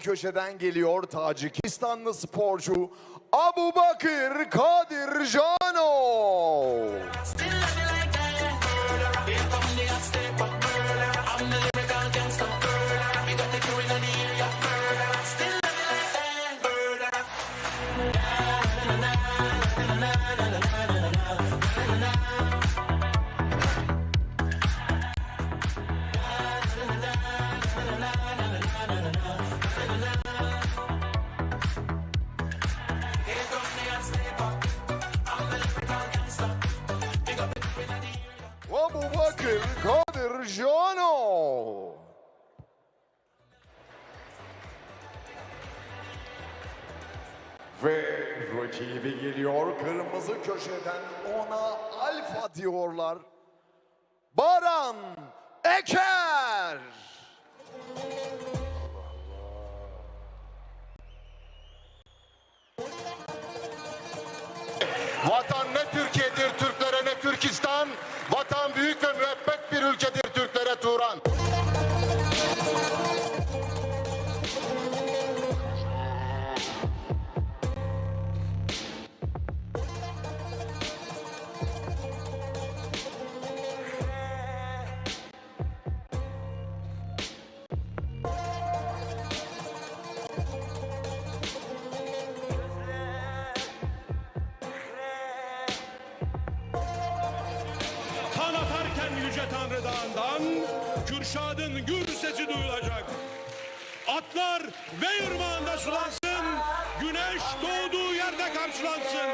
köşeden geliyor Tacikistanlı sporcu Abu Bakır Kadircanov. Rakibi geliyor kırmızı köşeden ona alfa diyorlar. Baran Eker. Vatan ne Türkiye'dir Türklere ne Türkistan. Vatan büyük ve müebbet bir ülkedir Türklere Turan. Ve ırmağında sulansın, güneş doğduğu yerde karşılansın.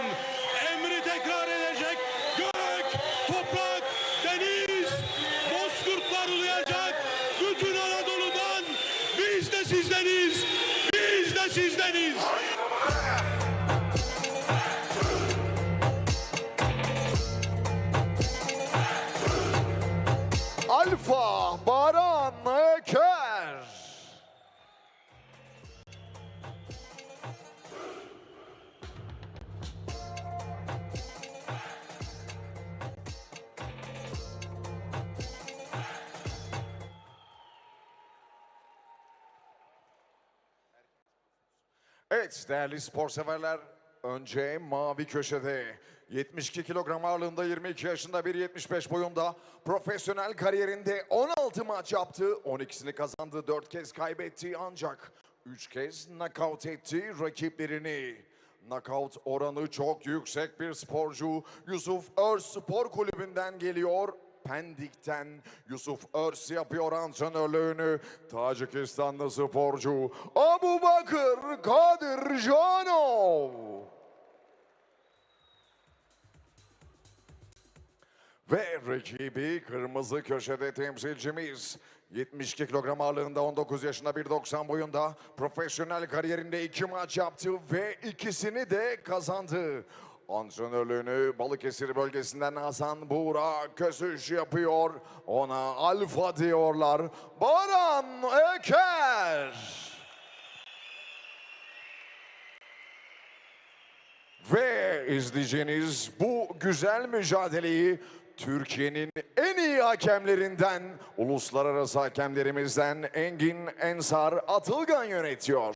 Evet değerli spor severler önce mavi köşede 72 kilogram ağırlığında 22 yaşında bir 75 boyunda profesyonel kariyerinde 16 maç yaptı. 12'sini kazandı 4 kez kaybetti ancak 3 kez knockout etti rakiplerini. Knockout oranı çok yüksek bir sporcu Yusuf Öz Spor Kulübü'nden geliyor. Pendik'ten Yusuf Örs yapıyor antrenörlüğünü. Tacikistanlı sporcu Abu Bakır Kadircanov. Ve rakibi kırmızı köşede temsilcimiz 72 kilogram ağırlığında 19 yaşında 1.90 boyunda profesyonel kariyerinde iki maç yaptı ve ikisini de kazandı. Antrenörlüğünü Balıkesir bölgesinden Hasan Buğra Kösüş yapıyor. Ona alfa diyorlar. Baran Eker. Ve izleyeceğiniz bu güzel mücadeleyi Türkiye'nin en iyi hakemlerinden, uluslararası hakemlerimizden Engin Ensar Atılgan yönetiyor.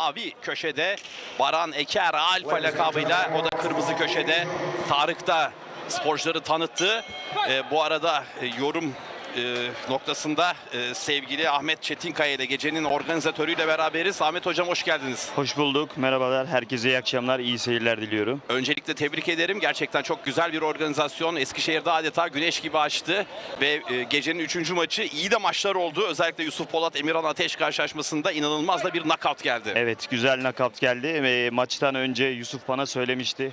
Mavi köşede Baran Eker Alfa lakabıyla o da kırmızı köşede. Tarık da sporcuları tanıttı. Ee, bu arada e, yorum e, noktasında e, sevgili Ahmet Çetinkaya ile gecenin organizatörüyle beraberiz. Ahmet Hocam hoş geldiniz. Hoş bulduk. Merhabalar. Herkese iyi akşamlar, iyi seyirler diliyorum. Öncelikle tebrik ederim. Gerçekten çok güzel bir organizasyon. Eskişehir'de adeta güneş gibi açtı. Ve e, gecenin üçüncü maçı iyi de maçlar oldu. Özellikle Yusuf Polat, Emirhan Ateş karşılaşmasında inanılmaz da bir knockout geldi. Evet, güzel knockout geldi. Ve maçtan önce Yusuf bana söylemişti.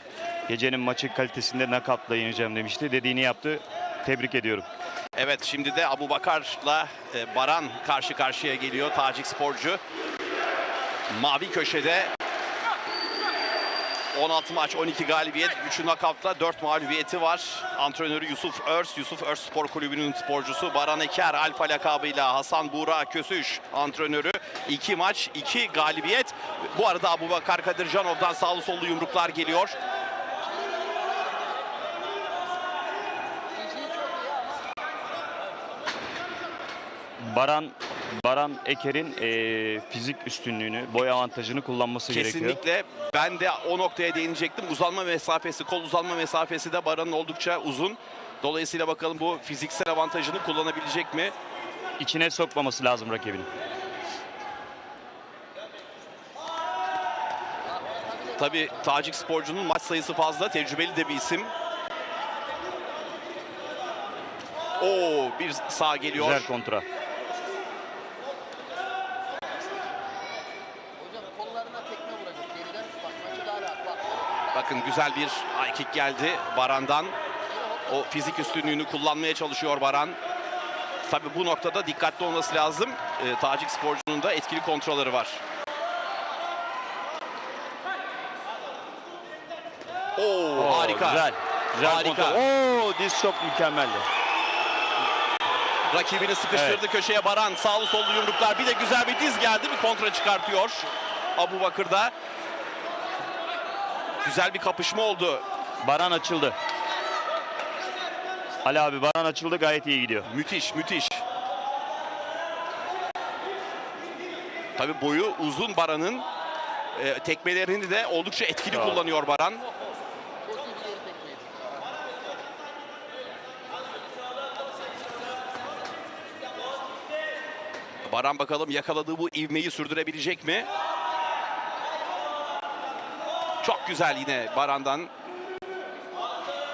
Gecenin maçı kalitesinde knockoutla yeneceğim demişti. Dediğini yaptı. Tebrik ediyorum. Evet şimdi de Abu Bakar'la e, Baran karşı karşıya geliyor Tacik sporcu. Mavi köşede 16 maç 12 galibiyet, 3'ü nakavtla 4 mağlubiyeti var. Antrenörü Yusuf Örs, Yusuf Örs Spor Kulübü'nün sporcusu Baran Eker Alfa lakabıyla Hasan Buğra Kösüş antrenörü. 2 maç 2 galibiyet. Bu arada Abubakar Kadircanov'dan sağlı sollu yumruklar geliyor. Baran Baran Eker'in eee, fizik üstünlüğünü, boy avantajını kullanması gerekiyor. Kesinlikle ben de o noktaya değinecektim. Uzanma mesafesi, kol uzanma mesafesi de Baran'ın oldukça uzun. Dolayısıyla bakalım bu fiziksel avantajını kullanabilecek mi? İçine sokmaması lazım rakibini. Tabii Tacik sporcunun maç sayısı fazla. Tecrübeli de bir isim. Oo bir sağ geliyor. Güzel kontra. Hocam kollarına tekme vuracak. Geriden bak maçı daha rahat bak. Bakın güzel bir high kick geldi Baran'dan. O fizik üstünlüğünü kullanmaya çalışıyor Baran. Tabii bu noktada dikkatli olması lazım. Ee, Tacik sporcunun da etkili kontrolleri var. Oo, Oo, harika. Güzel. Güzel Harika. kontra. Oo diz çok mükemmeldi. Rakibini sıkıştırdı köşeye Baran. Sağlı sollu yumruklar. Bir de güzel bir diz geldi. Bir kontra çıkartıyor. Abu Bakır'da. Güzel bir kapışma oldu. Baran açıldı. Ali abi Baran açıldı gayet iyi gidiyor. Müthiş, müthiş. Tabii boyu uzun Baran'ın. E, tekmelerini de oldukça etkili Bravo. kullanıyor Baran. Baran bakalım yakaladığı bu ivmeyi sürdürebilecek mi? Çok güzel yine Baran'dan.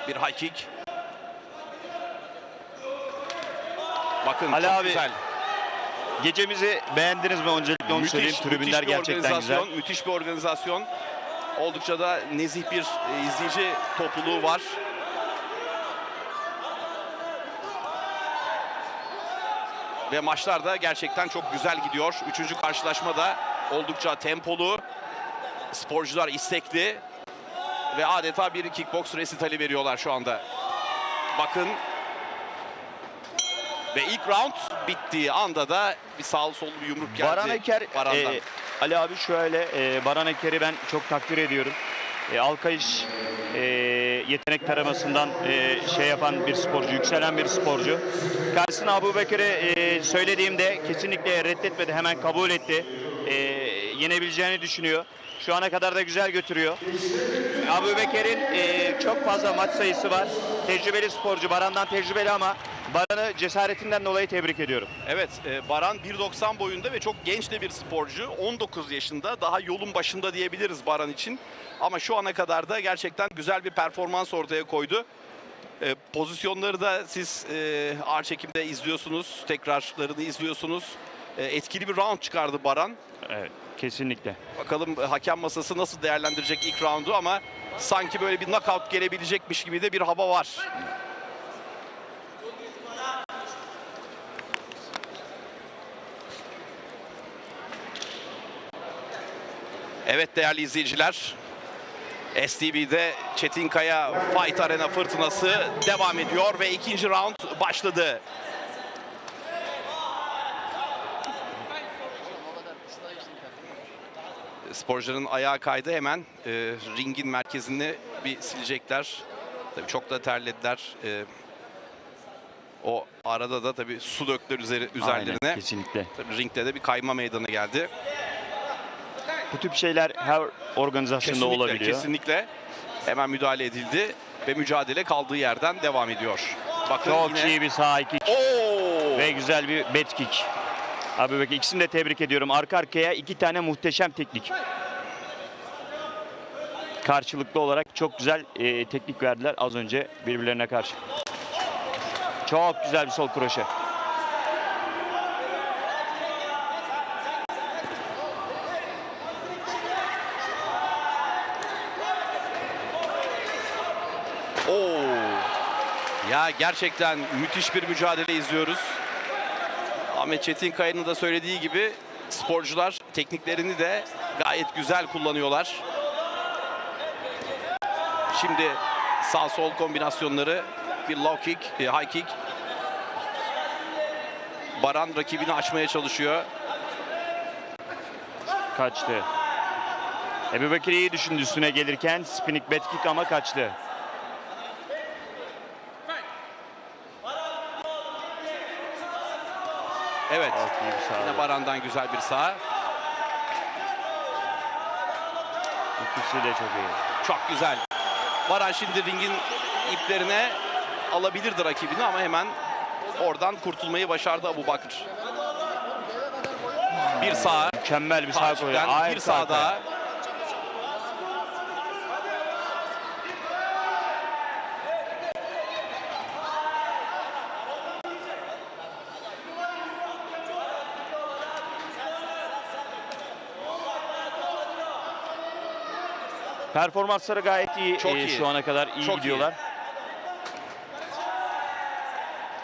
Bir high kick. Bakın Ali çok abi, güzel. Gecemizi beğendiniz mi öncelikle onu söyleyeyim. Tribünler gerçekten güzel. Müthiş bir organizasyon. Oldukça da nezih bir e, izleyici topluluğu var. Ve maçlar da gerçekten çok güzel gidiyor. Üçüncü karşılaşma da oldukça tempolu. Sporcular istekli. Ve adeta bir kickbox resitali veriyorlar şu anda. Bakın. Ve ilk round bittiği anda da bir sağlı sollu bir yumruk geldi. Baran Eker, Baran'dan. e, Ali abi şöyle, e, Baran Eker'i ben çok takdir ediyorum. E, Alkayış e, yetenek taramasından e, şey yapan bir sporcu, yükselen bir sporcu. Karşısına Abu Bekir'e e, söylediğimde kesinlikle reddetmedi, hemen kabul etti. E, yenebileceğini düşünüyor. Şu ana kadar da güzel götürüyor. Abu Bekir'in e, çok fazla maç sayısı var. Tecrübeli sporcu, Baran'dan tecrübeli ama Baran'ı cesaretinden dolayı tebrik ediyorum. Evet, e, Baran 1.90 boyunda ve çok genç de bir sporcu. 19 yaşında, daha yolun başında diyebiliriz Baran için. Ama şu ana kadar da gerçekten güzel bir performans ortaya koydu. E, pozisyonları da siz e, ağır çekimde izliyorsunuz, tekrarlarını izliyorsunuz. E, etkili bir round çıkardı Baran. Evet, kesinlikle. Bakalım e, hakem masası nasıl değerlendirecek ilk roundu ama sanki böyle bir knockout gelebilecekmiş gibi de bir hava var. Evet değerli izleyiciler. STB'de Çetinkaya Fight Arena fırtınası devam ediyor ve ikinci round başladı. O kadar ıslah için tabii. Sporcuların ayağı kaydı hemen e, ringin merkezini bir silecekler. Tabii çok da terlediler. E, o arada da tabii su döktüler üzeri, üzerlerine. Aynen, kesinlikle. Tabii ringde de bir kayma meydana geldi. Bu tip şeyler her organizasyonda Kesinlikle, olabiliyor. kesinlikle hemen müdahale edildi ve mücadele kaldığı yerden devam ediyor. Bakın Çok yine... iyi bir sağ kick Oo! ve güzel bir bet kick. Abi bak ikisini de tebrik ediyorum. Arka arkaya iki tane muhteşem teknik. Karşılıklı olarak çok güzel e, teknik verdiler az önce birbirlerine karşı. Çok güzel bir sol kroşe. Oo. Ya gerçekten müthiş bir mücadele izliyoruz. Ahmet Çetinkaya'nın da söylediği gibi sporcular tekniklerini de gayet güzel kullanıyorlar. Şimdi sağ sol kombinasyonları bir low kick, high kick. Baran rakibini açmaya çalışıyor. Kaçtı. Ebu Bekir iyi düşündü üstüne gelirken. Spinning back kick ama kaçtı. Evet. Yine. Baran'dan güzel bir sağ. İkisi de çok iyi. Çok güzel. Baran şimdi ringin iplerine alabilirdi rakibini ama hemen oradan kurtulmayı başardı Abu Bakır. Bir sağ, Mükemmel bir sağ. Tacik'ten bir sağ daha. Performansları gayet iyi, Çok e, iyi. şu ana kadar iyi Çok iyi. gidiyorlar.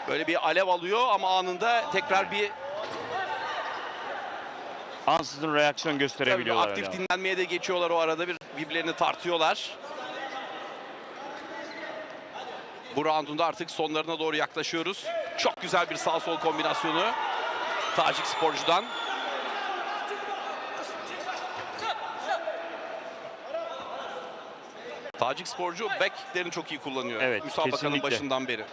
Böyle bir alev alıyor ama anında tekrar bir Ansızın reaksiyon tabii gösterebiliyorlar. aktif hala. dinlenmeye de geçiyorlar o arada bir birbirlerini tartıyorlar. Bu roundun da artık sonlarına doğru yaklaşıyoruz. Çok güzel bir sağ sol kombinasyonu Tacik sporcudan. Tacik sporcu back kicklerini çok iyi kullanıyor. Evet, Müsabakanın kesinlikle. başından beri.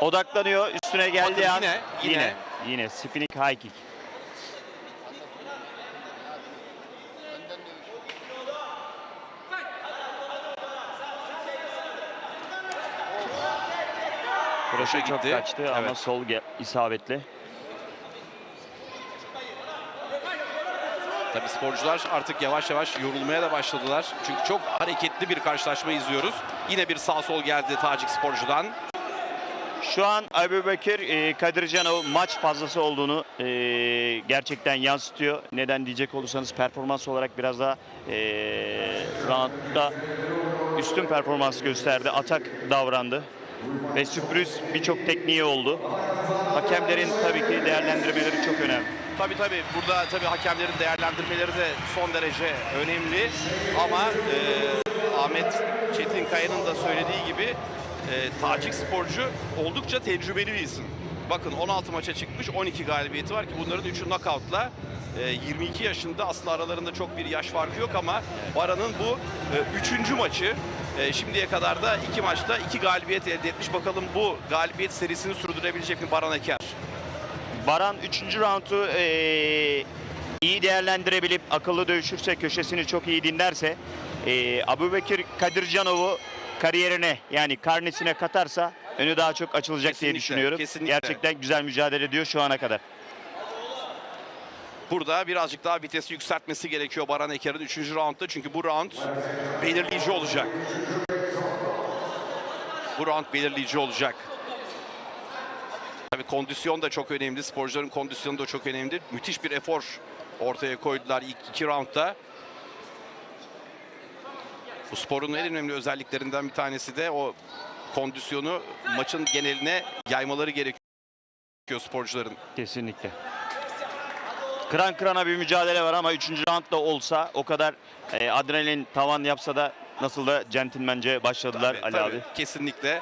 Odaklanıyor. Üstüne geldiği Bakın an yine, yine. yine yine spinning high kick. Kroşe çok gitti. kaçtı ama Evet. sol ge- isabetli. Tabii sporcular artık yavaş yavaş yorulmaya da başladılar. Çünkü çok hareketli bir karşılaşma izliyoruz. Yine bir sağ sol geldi Tacik sporcudan. Şu an Ebu Bekir e, Kadircanov maç fazlası olduğunu e, gerçekten yansıtıyor. Neden diyecek olursanız performans olarak biraz daha e, roundda üstün performans gösterdi. Atak davrandı. Ve sürpriz birçok tekniği oldu. Hakemlerin tabii ki değerlendirmeleri çok önemli. Tabii tabii burada tabii hakemlerin değerlendirmeleri de son derece önemli. Ama e, Ahmet Çetinkaya'nın da söylediği gibi e, Tacik sporcu oldukça tecrübeli bir isim. Bakın 16 maça çıkmış 12 galibiyeti var ki bunların 3'ü knockout'la. E, 22 yaşında aslında aralarında çok bir yaş farkı yok ama Baran'ın bu 3. maçı. E, şimdiye kadar da iki maçta iki galibiyet elde etmiş. Bakalım bu galibiyet serisini sürdürebilecek mi Baran Eker? Baran 3. roundu eee, iyi değerlendirebilip akıllı dövüşürse, köşesini çok iyi dinlerse eee Abu Bekir Kadircanov'u kariyerine yani karnesine katarsa önü daha çok açılacak diye Kesinlikle, düşünüyorum. kesinlikle. Gerçekten güzel mücadele ediyor şu ana kadar. Burada birazcık daha vitesi yükseltmesi gerekiyor Baran Eker'in 3. roundda. Çünkü bu round belirleyici olacak. Bu round belirleyici olacak. Kondisyon da çok önemli. Sporcuların kondisyonu da çok önemli. Müthiş bir efor ortaya koydular ilk iki roundda. Bu sporun en önemli özelliklerinden bir tanesi de o kondisyonu maçın geneline yaymaları gerekiyor sporcuların. Kesinlikle. Kıran kırana bir mücadele var ama 3. round da olsa o kadar eee, adrenalin tavan yapsa da nasıl da centilmence başladılar Tabii, Ali tabii. abi. Kesinlikle.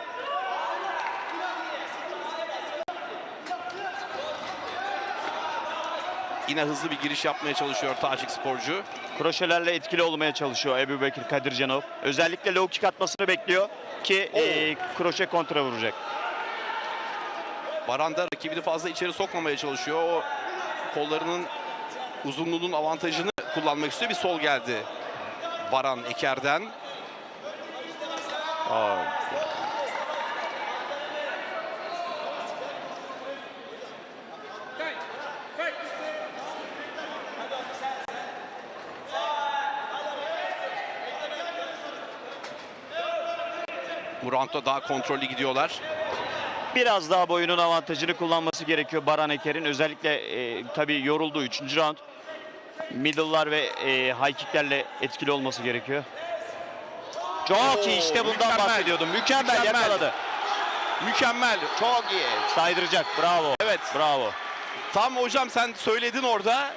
Yine hızlı bir giriş yapmaya çalışıyor Tacik sporcu. kroşelerle etkili olmaya çalışıyor Ebu Bekir Kadircanov. Özellikle low kick atmasını bekliyor ki e, kroşe kontra vuracak. Baran da rakibini fazla içeri sokmamaya çalışıyor. O kollarının uzunluğunun avantajını kullanmak istiyor. Bir sol geldi Baran Eker'den. Aa, Bu roundda daha kontrollü gidiyorlar. Biraz daha boyunun avantajını kullanması gerekiyor Baran Eker'in. Özellikle e, tabii yoruldu 3. round. Middle'lar ve e, high kicklerle etkili olması gerekiyor. Çok iyi işte bundan mükemmel. bahsediyordum. Mükemmel, Mükemmel. yakaladı. Mükemmel. Çok iyi. Saydıracak. Bravo. Evet. Bravo. Tam hocam sen söyledin orada.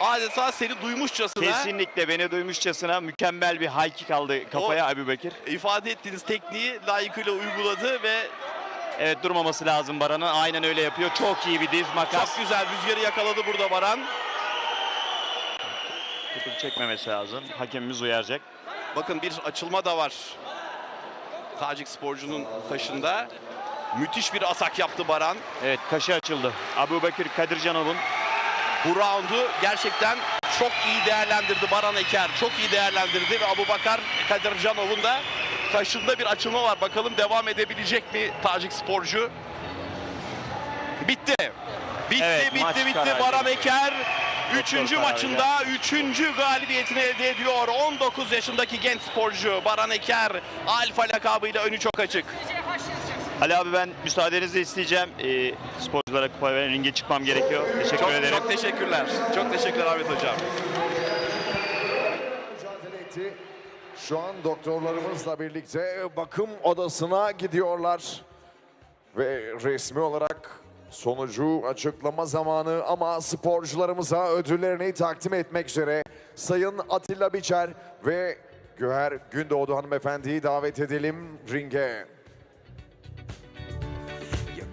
Adeta seni duymuşçasına Kesinlikle beni duymuşçasına mükemmel bir high kick aldı kafaya Ebu Bekir. ifade ettiğiniz tekniği layıkıyla uyguladı ve Evet durmaması lazım Baran'ın. Aynen öyle yapıyor. Çok iyi bir diz makas. çok güzel rüzgarı yakaladı burada Baran. Tutup çekmemesi lazım. Hakemimiz uyaracak. Bakın bir açılma da var. Tacik sporcunun taşında. Müthiş bir atak yaptı Baran. Evet kaşı açıldı. Abu Bekir Kadircanov'un Bu roundu gerçekten çok iyi değerlendirdi Baran Eker. Çok iyi değerlendirdi ve Abubakar Kadircanov'un da kaşında bir açılma var. Bakalım devam edebilecek mi Tacik sporcu? Bitti. Bitti, Evet, bitti, bitti. Baran Eker üçüncü maçında üçüncü galibiyetini elde ediyor. 19 yaşındaki genç sporcu Baran Eker Alfa lakabıyla önü çok açık. Ali abi ben müsaadenizi isteyeceğim. Ee, sporculara kupa veren ringe çıkmam gerekiyor. Teşekkür Çok, ederim. çok teşekkürler. Çok teşekkürler Ahmet Hocam. mücadele etti. Şu an doktorlarımızla birlikte bakım odasına gidiyorlar. Ve resmi olarak sonucu açıklama zamanı ama sporcularımıza ödüllerini takdim etmek üzere Sayın Atilla Biçer ve Güher Gündoğdu hanımefendiyi davet edelim ringe.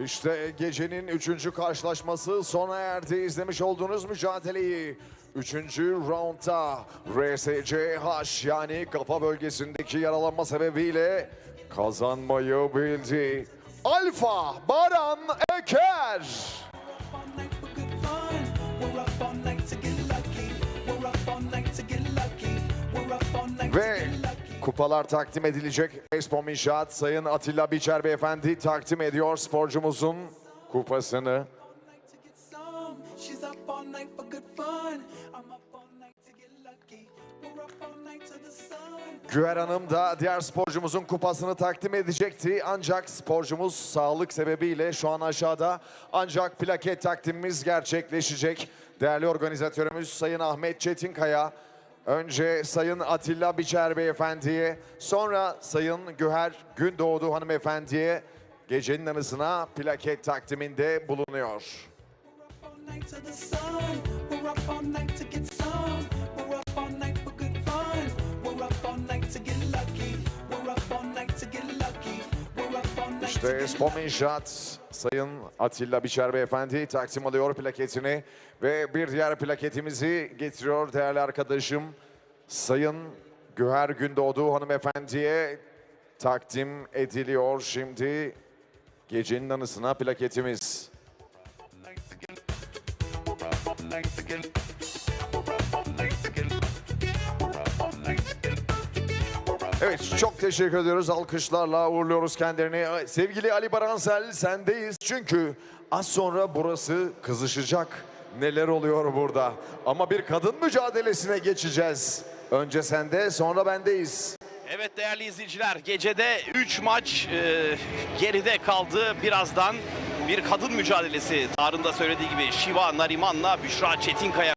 İşte gecenin üçüncü karşılaşması sona erdi. İzlemiş olduğunuz mücadeleyi. Üçüncü roundda RSCH yani kafa bölgesindeki yaralanma sebebiyle kazanmayı bildi. Alfa Baran Eker. Kupalar takdim edilecek. Espom İnşaat Sayın Atilla Biçer Beyefendi takdim ediyor sporcumuzun kupasını. Güher Hanım da diğer sporcumuzun kupasını takdim edecekti. Ancak sporcumuz sağlık sebebiyle şu an aşağıda. Ancak plaket takdimimiz gerçekleşecek. Değerli organizatörümüz Sayın Ahmet Çetinkaya. Önce Sayın Atilla Biçer Beyefendi'ye, sonra Sayın Güher Gündoğdu Hanımefendi'ye gecenin anısına plaket takdiminde bulunuyor. İşte get Spom İnşaat Sayın Atilla Biçer Beyefendi takdim alıyor plaketini ve bir diğer plaketimizi getiriyor değerli arkadaşım Sayın Güher Gündoğdu hanımefendiye. Takdim ediliyor şimdi gecenin anısına plaketimiz. Evet çok teşekkür ediyoruz. Alkışlarla uğurluyoruz kendilerini. Sevgili Ali Baransel sendeyiz. Çünkü az sonra burası kızışacak. Neler oluyor burada? Ama bir kadın mücadelesine geçeceğiz. Önce sende sonra bendeyiz. Evet değerli izleyiciler gecede 3 maç e, geride kaldı. Birazdan bir kadın mücadelesi Tarık'ın da söylediği gibi Şiva Nariman'la Büşra Çetinkaya